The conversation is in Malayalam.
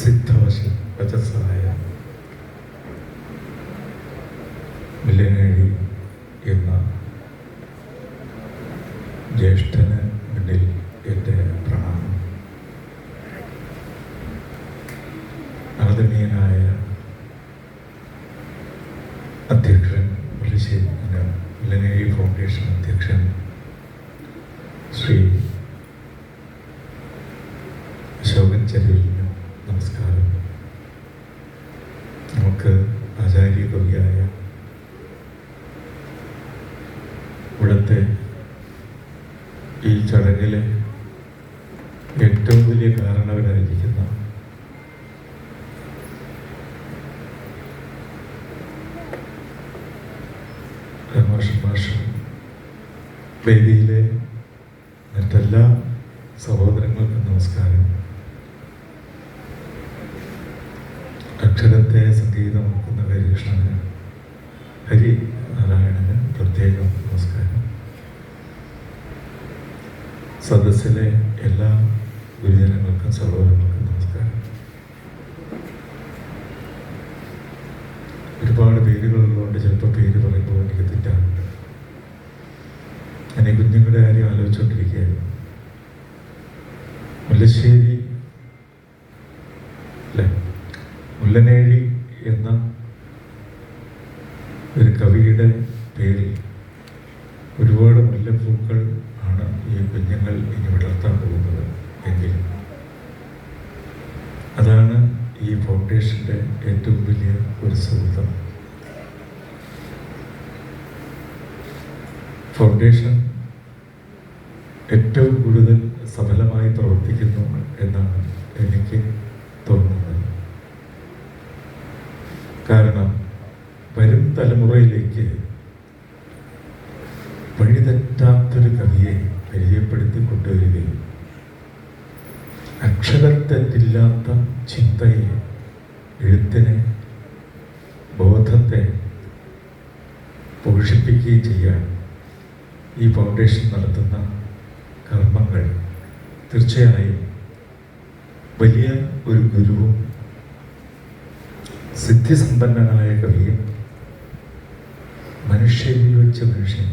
സിദ്ധവശ വചസ്സായ മില്ലനേഴി എന്ന ജ്യേഷ്ഠന് മുന്നിൽ എന്റെ പ്രണാമം. ആദരണീയനായ അധ്യക്ഷൻ പുള്ളിശ്ശേരി മില്ലനേഴി ഫൗണ്ടേഷൻ അധ്യക്ഷൻ ശ്രീ അശോകൻ ചെരുവിലിന് നമസ്കാരം. നമുക്ക് ആചാര്യ കവിയായ ഇവിടുത്തെ ഈ ചടങ്ങിലെ ഏറ്റവും വലിയ കാരണവരായിരിക്കുന്ന രമേഷ് മാഷ് വേദിയിലെ മറ്റെല്ലാ സഹോദരങ്ങൾക്കും നമസ്കാരം. അക്ഷരത്തെ സംഗീതമാക്കുന്ന ഹരികൃഷ്ണന് ഹരി നാരായണന് പ്രത്യേകം നമസ്കാരം. സദസ്സിലെ എല്ലാ ഗുരുജനങ്ങൾക്കും സഹോദരങ്ങൾക്കും നമസ്കാരം. ഒരുപാട് പേരുകളുള്ളതുകൊണ്ട് ചിലപ്പോൾ പേര് പറയുമ്പോൾ എനിക്ക് തെറ്റാറുണ്ട്. ഞാൻ കുഞ്ഞുങ്ങളുടെ കാര്യം ആലോചിച്ചുകൊണ്ടിരിക്കുകയായിരുന്നു. മുല്ലശ്ശേരി മുല്ലനേഴി എന്ന ഒരു കവിയുടെ പേരിൽ ഒരുപാട് മുല്ലപ്പൂക്കൾ ആണ് ഈ കുഞ്ഞുങ്ങൾ ഇനി വളർത്താൻ പോകുന്നത് എങ്കിൽ. അതാണ് ഈ ഫൗണ്ടേഷന്റെ ഏറ്റവും വലിയ ഒരു സുഹൃത്തം ഫൗണ്ടേഷൻ ഏറ്റവും കൂടുതൽ സഫലമായി പ്രവർത്തിക്കുന്നു എന്നാണ് എനിക്ക് വരും തലമുറയിലേക്ക് വഴിതെറ്റാത്തൊരു കവിയെ പരിചയപ്പെടുത്തി കൊണ്ടുവരികയും അക്ഷരത്തെറ്റില്ലാത്ത ചിന്തയെ എഴുത്തിനെ ബോധത്തെ പോഷിപ്പിക്കുകയും ചെയ്യാൻ ഈ ഫൗണ്ടേഷൻ നടത്തുന്ന കർമ്മങ്ങൾ തീർച്ചയായും വലിയ ഒരു ഗുരുവും സിദ്ധിസമ്പന്നനായ കവിയും മനുഷ്യരിൽ വെച്ച മനുഷ്യൻ.